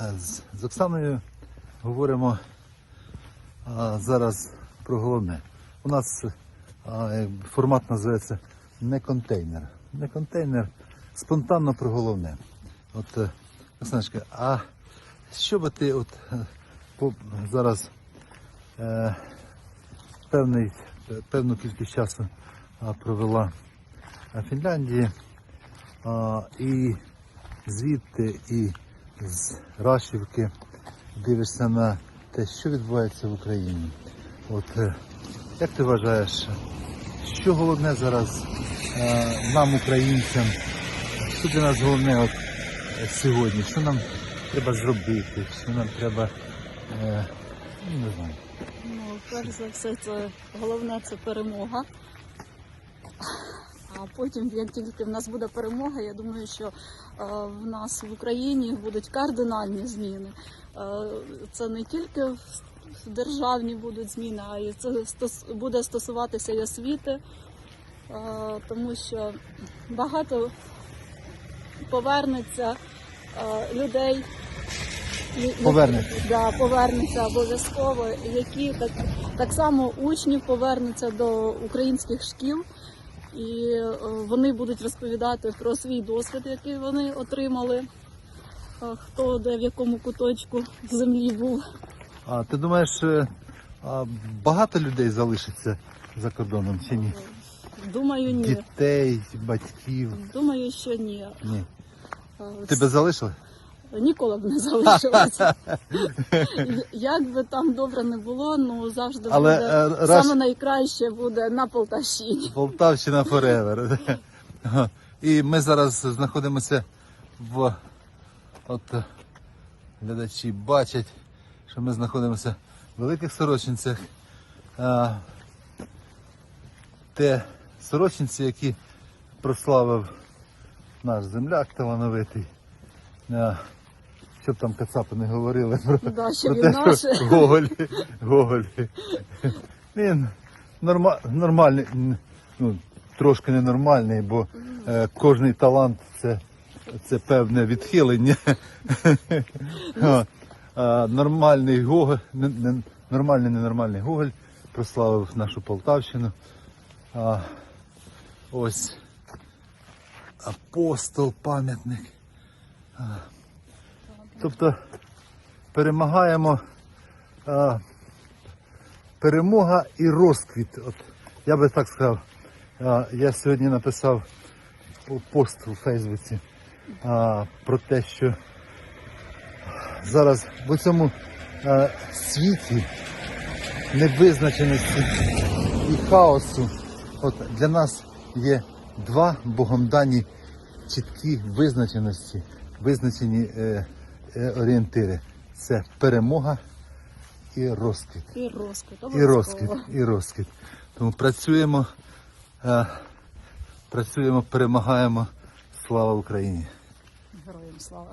З, Оксаною говоримо зараз про головне. У нас формат називається не контейнер. Не контейнер, спонтанно про головне. От, е, Оксаночка, а що би ти от, е, зараз е, певний, певну кількість часу провела в Фінляндії і звідти і з Рашівки дивишся на те, що відбувається в Україні. От е, як ти вважаєш, що головне зараз е, нам, українцям, що для нас головне от, е, сьогодні? Що нам треба зробити? Що нам треба, ну, не знаю. Ну, перш за все, це головне це перемога. А потім, як тільки в нас буде перемога, я думаю, що е, в нас в Україні будуть кардинальні зміни. Е, це не тільки в державні будуть зміни, а й це буде стосуватися і освіти, е, тому що багато повернеться людей. Повернеться. Да, повернеться обов'язково, які так, так само учнів повернуться до українських шкіл, і е, вони будуть розповідати про свій досвід, який вони отримали, хто де в якому куточку землі був. А ти думаєш, е, багато людей залишиться за кордоном чи ні? Думаю, ні. Дітей, батьків. Думаю, що ні. Ні. Тебе залишили? Ніколи б не залишилося. Як би там добре не було, ну завжди Але, буде е, раз- саме найкраще буде на Полтавщині. Полтавщина Forever. І ми зараз знаходимося в от е, глядачі бачать, що ми знаходимося в великих сорочинцях. А, те сорочинці, які прославив наш земляк талановитий. А, щоб там кацапи не говорили про, Да, що про він те, наш. що Гоголь, Гоголь. Він норма, нормальний, ну, трошки ненормальний, бо е, кожний талант це, це певне відхилення. А, нормальний Гоголь, не, не, нормальний ненормальний Гоголь прославив нашу Полтавщину. А, ось апостол, пам'ятник. Тобто перемагаємо а, перемога і розквіт. От, я би так сказав. А, я сьогодні написав пост у Фейсбуці а, про те, що зараз в цьому а, світі невизначеності і хаосу. От для нас є два богом дані чіткі визначеності, визначені е, орієнтири. Це перемога і розквіт. І розквіт. І розквіт, і розквіт. Тому працюємо, е, працюємо, перемагаємо. Слава Україні! Героям слава.